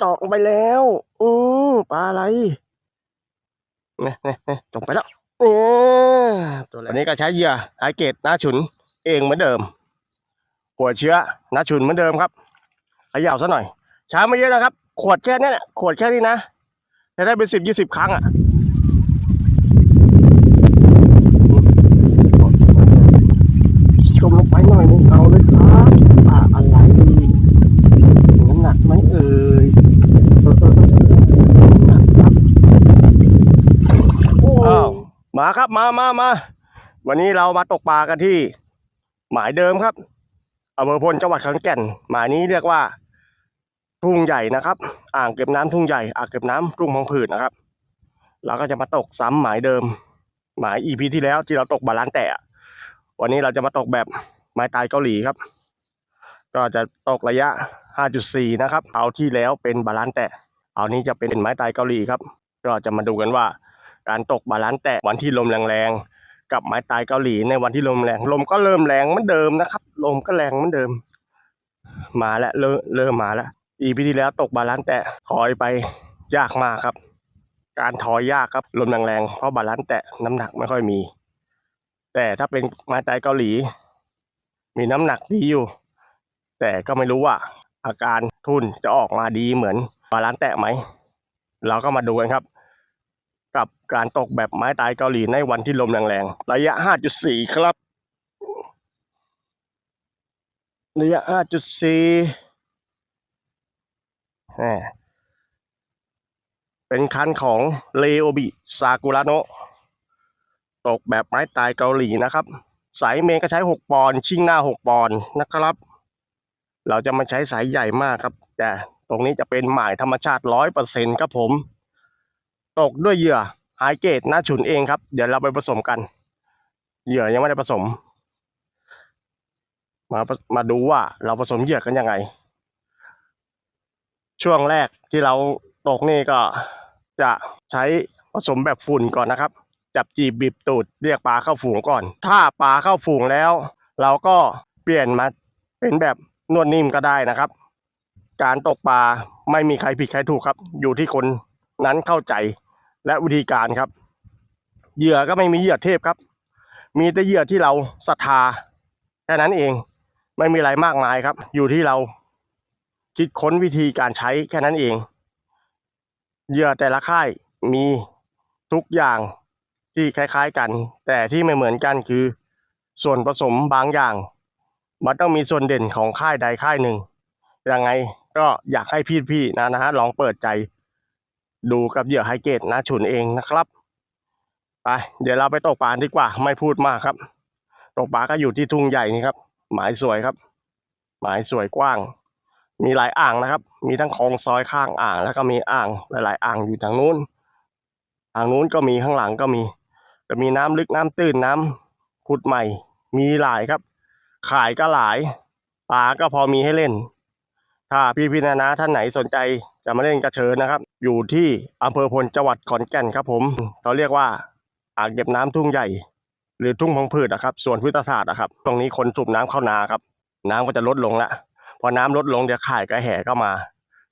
สองไปแล้ว อือปลาอะไรเนี่ยเนี่ยเนี่ยจงไปแล้วเออตัวอะไรวันนี้ก็ใช้เหยื่อไอเกตหน้าฉุนเองเหมือนเดิม หัวเชื้อหน้าฉุนเหมือนเดิมครับเขย่าซะหน่อย ช้าไม่เยอะนะครับ ขวดแค่นี้แหละขวดแค่นี้นะจะได้เป็นสิบยี่สิบครั้งอะ ชมลงไปหน่อยนึงเอาเลยครับปลาอะไรน้ำหนักไหมเอ่ยเออเออเออเออน้ำหนักครับอ้าว มาครับมามามาวันนี้เรามาตกปลากันที่ หมายเดิมครับอำเภอพลจังหวัดขอนแก่น หมายนี้เรียกว่า ทุ่งใหญ่นะครับ อ่างเก็บน้ำทุ่งใหญ่อ่างเก็บน้ำทุ่งพังผืดนะครับ เราก็จะมาตกซ้ำหมายเดิม หมายอีพีที่แล้วที่เราตกบาลานแตะวันนี้เราจะมาตกแบบไม้ตายเกาหลีครับ ก็จะตกระยะ 5.4 นะครับ เอาที่แล้วเป็นบาลานแตะเอานี้จะเป็นไม้ตายเกาหลีครับ ก็จะมาดูกันว่า การตกบาลานซ์แตะวันที่ลมแรงๆกับไม้ตายเกาหลีในวันที่ลมแรง ลมก็เริ่มแรงเหมือนเดิมนะครับ ลมก็แรงเหมือนเดิม มาแล้วเริ่มมาแล้วอีพีที่แล้วตกบาลานซ์แตะถอยไปยากมากครับ การถอยยากครับลมแรงๆเพราะบาลานซ์แตะน้ำหนักไม่ค่อยมี แต่ถ้าเป็นไม้ตายเกาหลี มีน้ำหนักดีอยู่ แต่ก็ไม่รู้ว่า อาการทุนจะออกมาดีเหมือนบาลานซ์แตะไหมเราก็มาดูกันครับ กับการตกแบบไม้ตายเกาหลีในวันที่ลมแรงๆ ระยะ 5.4 ครับ ระยะ 5.4แหมเป็นคันของเลโอบิซากุระโนะตกแบบไม้ตายเกาหลีนะครับ สายเมก็ใช้ 6 ปอนด์ชิ่งหน้า 6 ปอนด์นะครับ เราจะมาใช้สายใหญ่มากครับ แต่ตรงนี้จะเป็นหมายธรรมชาติ 100%ครับผม ตกด้วยเหยื่อไฮเกตหน้าฉุนเองครับ เดี๋ยวเราไปผสมกัน เหยื่อยังไม่ได้ผสม มามาดูว่าเราผสมเหยื่อกันยังไง ช่วงแรกที่เราตกนี่ก็จะใช้ผสมแบบฝุ่นก่อนนะครับ จับจีบบีบตูดเรียกปลาเข้าฝูงก่อน ถ้าปลาเข้าฝูงแล้ว เราก็เปลี่ยนมาเป็นแบบนวดนิ่มก็ได้นะครับ การตกปลาไม่มีใครผิดใครถูกครับ อยู่ที่คนนั้นเข้าใจ และวิธีการครับ เหยื่อก็ไม่มีเหยื่อเทพครับ มีแต่เหยื่อที่เราศรัทธาแค่นั้นเองไม่มีอะไรมากมายครับ อยู่ที่เราคิดค้นวิธีการใช้แค่นั้นเอง เหยื่อแต่ละค่ายมีทุกอย่างที่คล้ายๆกัน แต่ที่ไม่เหมือนกันคือ ส่วนผสมบางอย่าง มันต้องมีส่วนเด่นของค่ายใดค่ายหนึ่งยังไงก็อยากให้พี่ๆนะนะฮะลองเปิดใจ ดูกับเหยื่อไฮเกตนะฉุนเองนะครับ ไป เดี๋ยวเราไปตกปลาดีกว่า ไม่พูดมากครับ ตกปลาก็อยู่ที่ทุ่งใหญ่นี่ครับ หมายสวยครับ หมายสวยกว้าง มีหลายอ่างนะครับ มีทั้งคลองซอยข้างอ่าง แล้วก็มีอ่างหลายๆอ่างอยู่ทางนู้นทางนู้นก็มีข้างหลังก็มีจะมีน้ำลึกน้ำตื้นน้ำขุดใหม่ มีหลายครับ ขายก็หลายปลาก็พอมีให้เล่น ถ้าพี่พี่นานาท่านไหนสนใจ จะมาเล่นกระเชิญนะครับ อยู่ที่อำเภอพลจังหวัดขอนแก่นครับผมเขาเรียกว่าอ่างเก็บน้ำทุ่งใหญ่ หรือทุ่งพงผืดนะครับส่วนพุทธศาสตร์นะครับ ตรงนี้คนสูบน้ำเข้านาครับ น้ำก็จะลดลงละพอน้ำลดลงเดี๋ยวข่ายก็แห่เข้ามา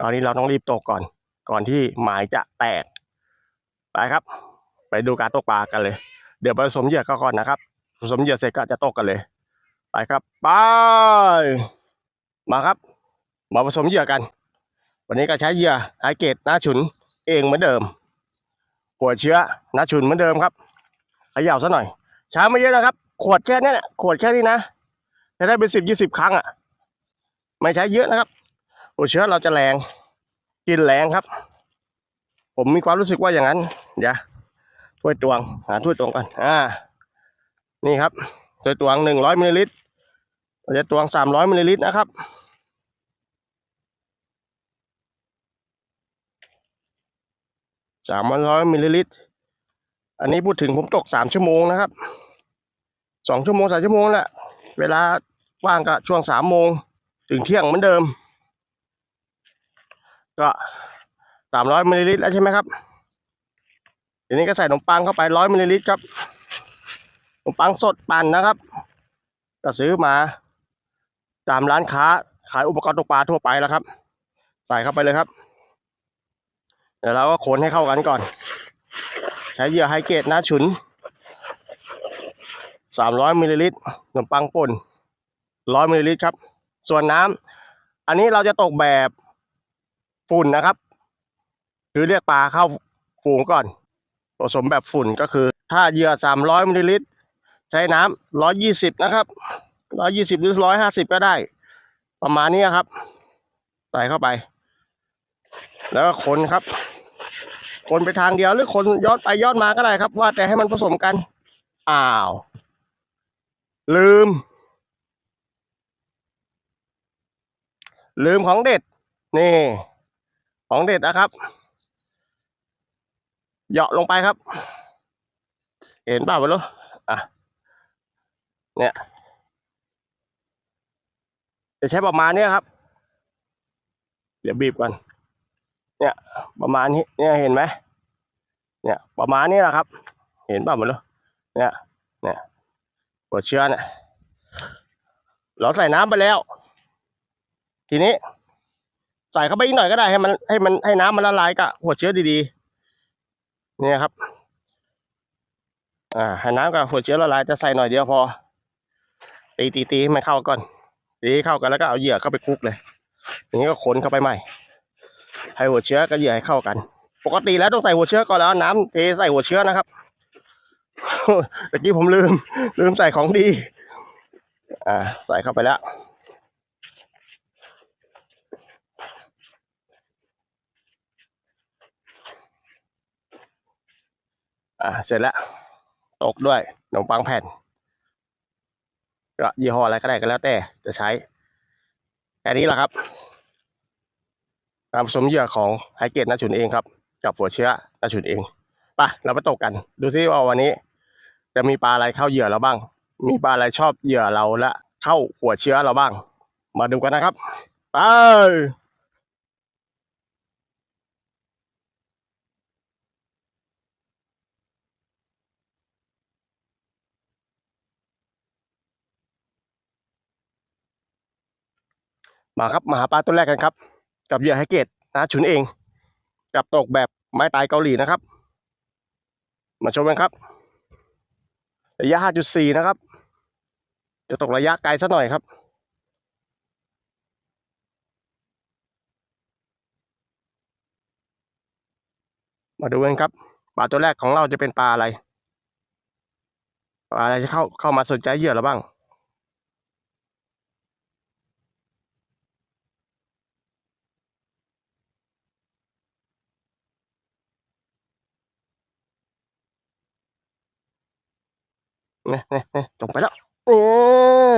ตอนนี้เราต้องรีบตกก่อน ก่อนที่หมายจะแตกไปครับ ไปดูการตกปลากันเลย เดี๋ยวไปผสมเหยื่อก็ก่อนนะครับผสมเหยื่อเสร็จก็จะตกกันเลย ไปครับไปมาครับ มาผสมเหยื่อกัน วันนี้ก็ใช้เหยื่อไฮเกตหน้าฉุนเองเหมือนเดิมหัวเชื้อหน้าฉุนเหมือนเดิมครับขย่าซะหน่อย ช้าไม่เยอะนะครับ ขวดแค่นี้แหละขวดแค่นี้นะจะได้เป็นสิบยี่สิบครั้งอะ ไม่ใช้เยอะนะครับหัวเชื้อเราจะแรง กินแรงครับ ผมมีความรู้สึกว่าอย่างนั้นเดี๋ยวถ้วยตวงหาถ้วยตวงกันอ่า นี่ครับถ้วยตวงหนึ่งร้อยมิลลิลิตรเราจะตวงสามร้อยมิลลิลิตรนะครับ สามร้อยมิลลิลิตร อันนี้พูดถึงผมตกสามชั่วโมงนะครับสองชั่วโมงสามชั่วโมงแหละ เวลาว่างก็ช่วงสามโมงถึงเที่ยงเหมือนเดิม ก็สามร้อยมิลลิลิตรแล้วใช่ไหมครับทีนี้ก็ใส่ขนมปังเข้าไปร้อยมิลลิลิตรครับขนมปังสดปั่นนะครับ ก็ซื้อมา ตามร้านค้าขายอุปกรณ์ตกปลาทั่วไปแล้วครับ ใส่เข้าไปเลยครับ เดี๋ยวเราก็คนให้เข้ากันก่อน ใช้เหยื่อไฮเกรดนะฉุน 300มิลลิลิตรขนมปังป่น 100มิลลิลิตรครับ ส่วนน้ำอันนี้เราจะตกแบบฝุ่นนะครับ คือเรียกปลาเข้าฝูงก่อน ผสมแบบฝุ่นก็คือ ถ้าเหยื่อ 300มิลลิลิตรใช้น้ำ120 นะครับ 120 หรือ 150 ก็ได้ ประมาณนี้ครับ ใส่เข้าไป แล้วก็คนครับ คนไปทางเดียวหรือคนย้อนไปย้อนมาก็ได้ครับ ว่าแต่ให้มันผสมกัน อ้าว ลืม ลืมของเด็ด นี่ ของเด็ดนะครับ เหยาะลงไปครับ เห็นเปล่าไม่รู้อะ เนี่ยจะใช้ประมาณนี้ครับ เดี๋ยวบีบก่อน เนี่ย ประมาณนี้เนี่ยเห็นไหมเนี่ย ประมาณนี้แหละครับ เห็นเปล่าไม่รู้เนี่ยเนี่ยหัวเชื้อเนี่ยเราใส่น้ำไปแล้ว ทีนี้ ใส่เข้าไปอีกหน่อยก็ได้ให้มันให้มันให้น้ำมันละลายกับหัวเชื้อดีๆเนี่ยครับ อ่าให้น้ำกับหัวเชื้อละลายจะใส่หน่อยเดียวพอตีตีตีให้มันเข้าก่อนตีเข้ากันแล้วก็เอาเหยื่อเข้าไปคลุกเลยอย่างนี้ก็คนเข้าไปใหม่ ให้หัวเชื้อกับเหยื่อให้เข้ากัน ปกติแล้วต้องใส่หัวเชื้อก่อนแล้วน้ำเทใส่หัวเชื้อนะครับตะกี้ผมลืม ลืมใส่ของดี อ่า ใส่เข้าไปแล้วอ่าเสร็จแล้ว ตกด้วยขนมปังแผ่นก็ยี่ห้ออะไรก็ได้ก็แล้วแต่จะใช้แค่นี้แหละครับ การผสมเหยื่อของไฮเกตนาฉุนเองครับ กับหัวเชื้อนาฉุนเองไปเราไปตกกัน ดูซิว่าวันนี้ จะมีปลาอะไรเข้าเหยื่อเราบ้าง มีปลาอะไรชอบเหยื่อเราและเข้าหัวเชื้อเราบ้าง มาดูกันนะครับไปมาครับมาหาปลาตัวแรกกันครับ กับเหยื่อไฮเกตนะฉุนเอง กับตกแบบไม้ตายเกาหลีนะครับ มาชมกันครับ ระยะ 5.4 นะครับ จะตกระยะไกลสักหน่อยครับมาดูกันครับปลาตัวแรกของเราจะเป็นปลาอะไรปลาอะไรจะเข้าเข้ามาสนใจเหยื่อเราบ้าง เนี่ยตรงไปแล้วเอ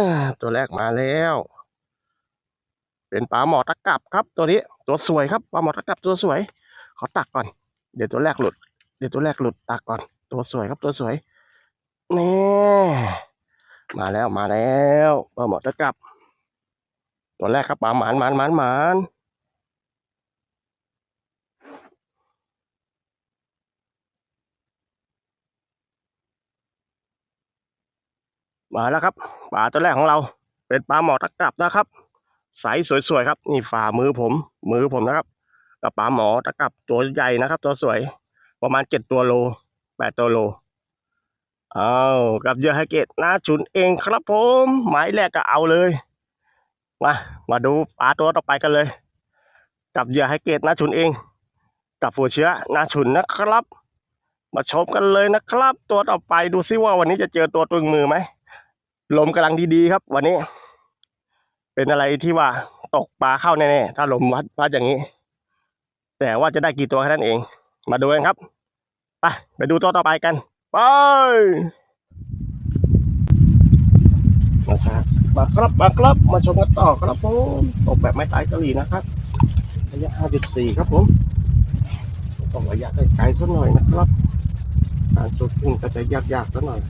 อตัวแรกมาแล้ว เป็นปลาหมอตะกับครับ ตัวนี้ ตัวสวยครับปลาหมอตะกับตัวสวยขอตักก่อน เดี๋ยวตัวแรกหลุด เดี๋ยวตัวแรกหลุดตักก่อน ตัวสวยครับตัวสวยนี่มาแล้วมาแล้วปลาหมอตะกับ ตัวแรกครับปลาหมานหมานหมานหมาน มาแล้วครับปลาตัวแรกของเรา เป็นปลาหมอตะกับนะครับใสสวยๆครับ นี่ฝ่ามือผม มือผมนะครับกับปลาหมอตะกับตัวใหญ่นะครับ ตัวสวย ประมาณเจ็ดตัวโลแปดตัวโลเอากับเยื่อไฮเกตหน้าฉุนเองครับผมหมายแรกก็เอาเลยมามาดูปลาตัวต่อไปกันเลย กับเหยื่อไฮเกตหน้าฉุนเอง กับหัวเชื้อหน้าฉุนนะครับ มาชมกันเลยนะครับ ตัวต่อไปดูซิว่าวันนี้จะเจอตัวตึงมือไหม ลมกำลังดีๆครับ วันนี้ เป็นอะไรที่ว่าตกปลาเข้าแน่ๆถ้าลมวัดวัดอย่างนี้ แต่ว่าจะได้กี่ตัวแค่นั้นเอง มาดูกันครับไปไปดูตัวต่อไปกันไปมาครับมาครับมาครับมาชมกันต่อครับผมตกแบบไม่ตายเกาหลีนะครับระยะ 5.4 ครับผมต้องระยะไกลๆสักหน่อยนะครับการสูบพุ่งก็จะยากๆสักหน่อย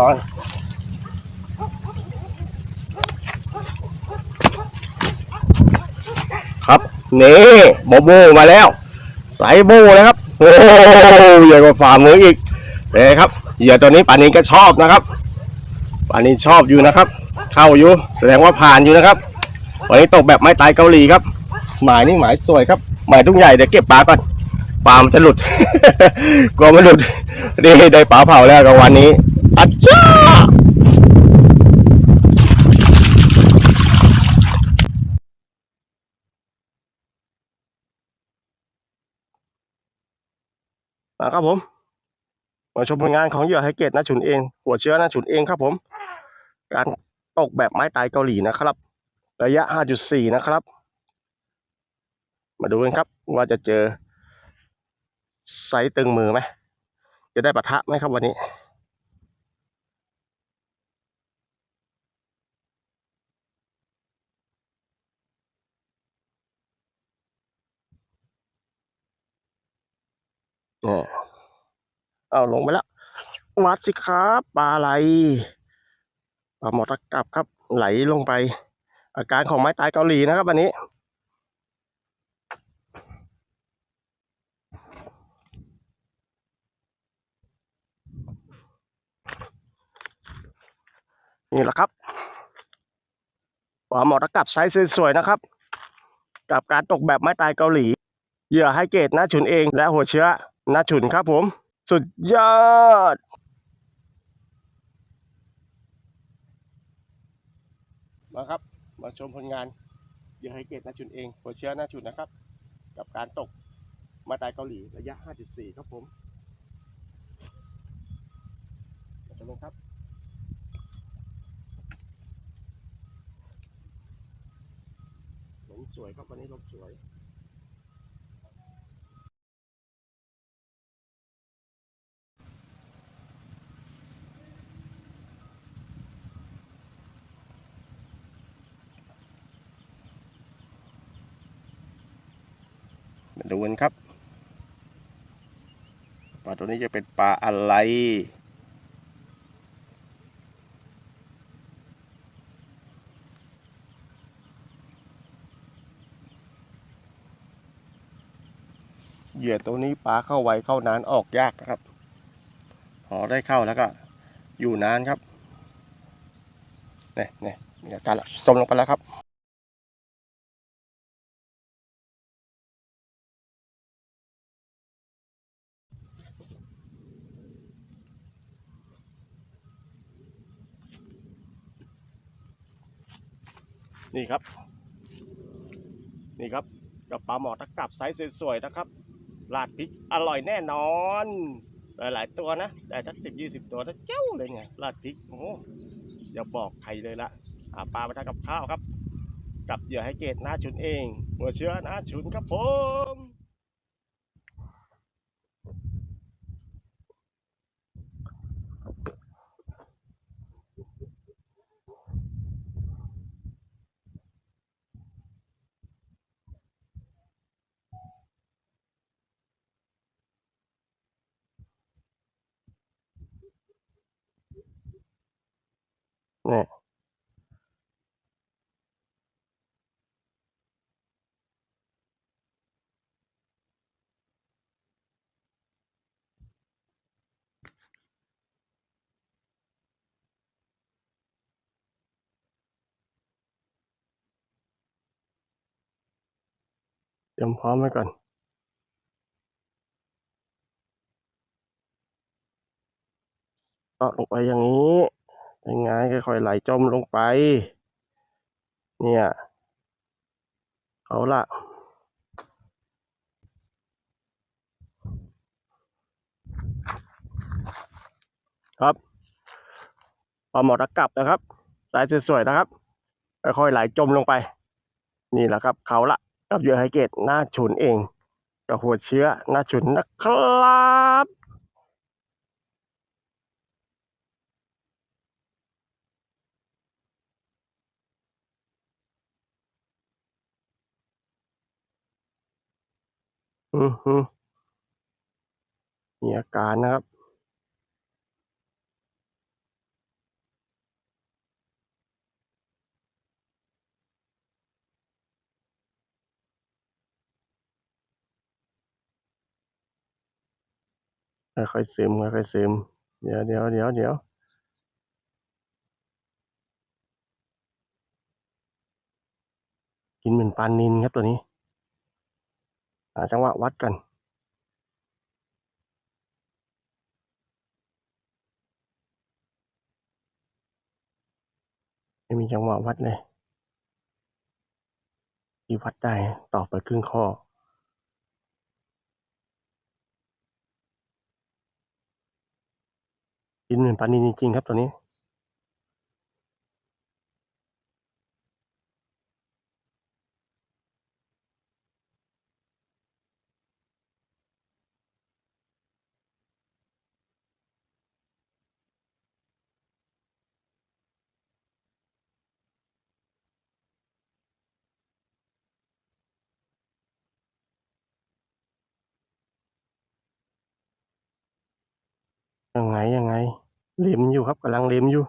อนครับนี่โบโบมาแล้วใส่โบเลยครับโอ้โหใหญ่กว่าฝ่ามืออีกเลยครับเหยื่อตัวนี้ป่านนี้ก็ชอบนะครับป่านนี้ชอบอยู่นะครับ เข้าอยู่แสดงว่าผ่านอยู่นะครับ วันนี้ตกแบบไม้ตายเกาหลีครับ หมายนี่หมายสวยครับ หมายตุ้งใหญ่เดี๋ยวเก็บปลาก่อนปลามันจะหลุดกลัวมันหลุดนี่ได้ปลาเผาแล้วกับวันนี้ อัจฉามาครับผมมาชมผลงานของเหยื่อไฮเกตนะฉุนเอง หัวเชื้อนะฉุนเองครับผม การตกแบบไม้ตายเกาหลีนะครับ ระยะ 5.4 นะครับ มาดูกันครับว่าจะเจอไซตึงมือไหม จะได้ปะทะไหมครับวันนี้ เนี่เอาลงไปแล้ว วัดสิครับปลาไหลปลาหมอตะกับครับ ไหลลงไป อาการของไม้ตายเกาหลีนะครับวันนี้นี่แหละครับปลาหมอตะกับไซส์สวยๆนะครับ กับการตกแบบไม้ตายเกาหลี เหยื่อให้เกตนะฉุนเองและหัวเชื้อ นะฉุนครับผม สุดยอด มาครับ มาชมผลงานเหยื่อให้เกตนะฉุนเองหัวเชื้อนะฉุนนะครับ กับการตกมาตายเกาหลีระยะ 5.4 ครับผมมาชมกันครับลมสวยครับวันนี้ลมสวย มาดูกันครับ ปลา ตัวนี้จะเป็นปลาอะไรเหยื่อตัวนี้ปลาเข้าไวเข้านานออกยากนะครับ พอได้เข้าแล้วก็ อยู่นานครับเนี่ยเนี่ยมีอาการละจมลงไปแล้วครับ นี่ครับ นี่ครับกับปลาหมอตะกับไซส์สวยๆนะครับราดพริกอร่อยแน่นอน หลายๆตัวนะแต่ทักสิบยี่สิบตัวนะเจ้าเลยไงราดพริกโอ้อย่าบอกใครเลยละหาปลามาทำกับข้าวครับ กับเหยื่อให้เกตหน้าชุนเอง หัวเชื้อหน้าชุนครับผม นี่เตรียมพร้อมไว้ก่อน ก็ลงไปอย่างนี้ ยังไงค่อยๆไหลจมลงไป เนี่ย เอาละครับปลาหมอตะกลับนะครับ สายสวยๆนะครับ ค่อยๆไหลจมลงไป นี่แหละครับ เขาละกับเหยื่อไฮเกตหน้าฉุนเอง กับหัวเชื้อหน้าฉุนนะครับ อือฮึมีอาการนะครับค่อยๆซึมค่อยๆซึมเดี๋ยวเดี๋ยวเดี๋ยวเดี๋ยวกินเหมือนปลานินครับตัวนี้ หาจังหวะวัดกันไม่มีจังหวะวัดเลยที่วัดได้ต่อไปครึ่งข้อกินเหมือนปลานินจริงๆครับตัวนี้ ยังไงยังไง เล็มอยู่ครับกำลังเล็มอยู่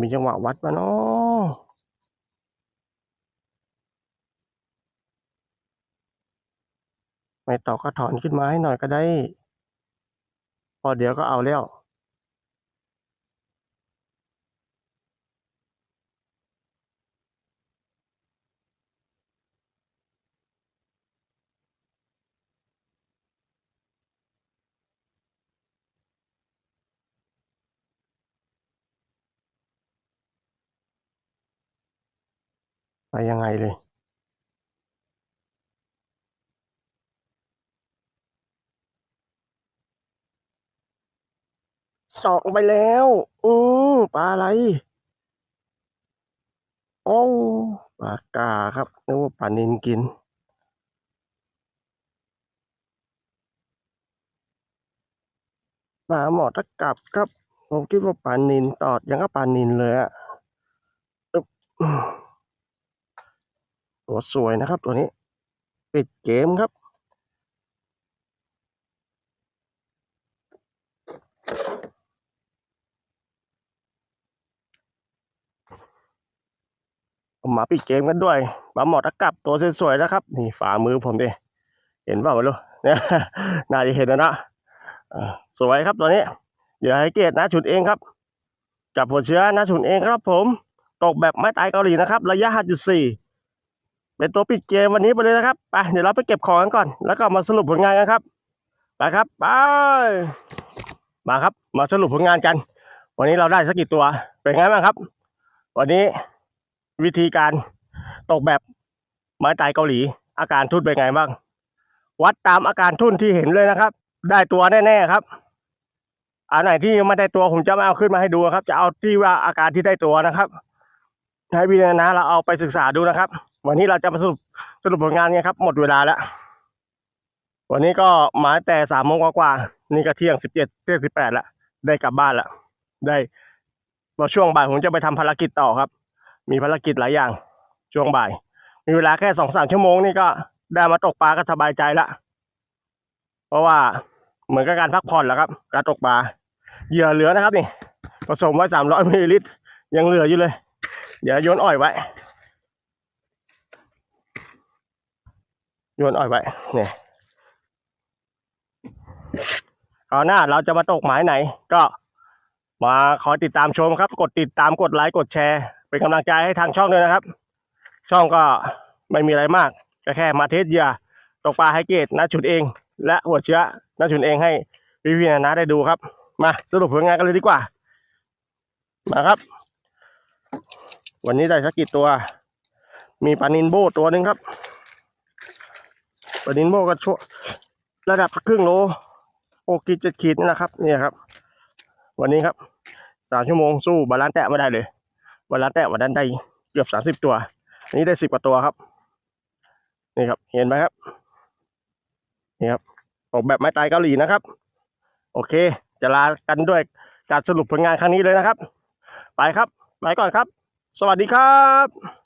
มีจังหวะวัดปะเนาะไม่ต่อก็ถอนขึ้นมาให้หน่อยก็ได้ พอเดี๋ยวก็เอาแล้ว ไปยังไงเลย สอกไปแล้ว อือปลาอะไรโอ้ปลากาครับนึกว่าปลานินกินปลาหมอตะกลับครับ ผมคิดว่าปลานินตอดยังก็ปลานินเลยอะ ตัวสวยนะครับตัวนี้ ปิดเกมครับ มาปิดเกมกันด้วยปลาหมอตะกลับตัวสวยๆนะครับ นี่ฝ่ามือผมดิ เห็นเปล่าไม่รู้เนี่ยน่าจะเห็นนะนะสวยครับตัวนี้เดี๋ยวให้เกตนะฉุดเองครับจับหัวเชื้อนะฉุดเองครับผม ตกแบบไม่ตายเกาหลีนะครับ ระยะ 5.4 เป็นตัวปิดเกมวันนี้ไปเลยนะครับไปเดี๋ยวเราไปเก็บของกันก่อน แล้วก็มาสรุปผลงานกันครับไปครับไปมาครับ มาสรุปผลงานกัน วันนี้เราได้สักกี่ตัวเป็นไงบ้างครับ วันนี้วิธีการตกแบบไม้ตายเกาหลี อาการทุ่นเป็นไงบ้าง วัดตามอาการทุ่นที่เห็นเลยนะครับ ได้ตัวแน่ๆครับอันไหนที่ไม่ได้ตัวผมจะไม่เอาขึ้นมาให้ดูครับ จะเอาที่ว่าอาการที่ได้ตัวนะครับ ให้พี่นะเราเอาไปศึกษาดูนะครับ วันนี้เราจะมาสรุปสรุปผลงานไงครับ หมดเวลาแล้ว วันนี้ก็มาแต่สามโมงกว่าๆนี่ก็เที่ยงสิบเจ็ดเที่ยงสิบแปดละได้กลับบ้านละได้พอช่วงบ่ายผมจะไปทำภารกิจต่อครับ มีภารกิจหลายอย่าง ช่วงบ่าย มีเวลาแค่สองสามชั่วโมงนี่ก็ได้มาตกปลาก็สบายใจละเพราะว่าเหมือนกับการพักผ่อนแหล้วครับ การตกปลาเหยื่อเหลือนะครับนี่ผสมไว้สามร้อยมิลลิลิตรยังเหลืออยู่เลย เดี๋ยวโยนอ่อยไว้ โยนอ่อยไว้ เนี่ยคราหน้าเราจะมาตกหมายไหน ก็มาขอติดตามชมครับ กดติดตามกดไลค์กดแชร์ เป็นกำลังใจให้ทางช่องด้วยนะครับ ช่องก็ไม่มีอะไรมากก็แค่มาเทสเหยื่อตกปลาไฮเกตนะชุดเอง และหัวเชื้อนะชุดเองให้พี่ๆนะนะได้ดูครับ มาสรุปผลงานกันเลยดีกว่า มาครับ วันนี้ได้สักกี่ตัว มีปลานินโบตัวหนึ่งครับปลานินโบก็ชั่วระดับครึ่งโลโอกิเจ็ดขีดนี่นะครับเนี่ยครับ วันนี้ครับสามชั่วโมงสู้บาลานแตะไม่ได้เลยบาลานแตะวันนั้นได้เกือบสามสิบตัวอันนี้ได้สิบกว่าตัวครับ นี่ครับ เห็นไหมครับนี่ครับออกแบบไม้ตายเกาหลีนะครับ โอเค จะลากันด้วยการสรุปผลงานครั้งนี้เลยนะครับ ไปครับ ไปก่อนครับ สวัสดีครับ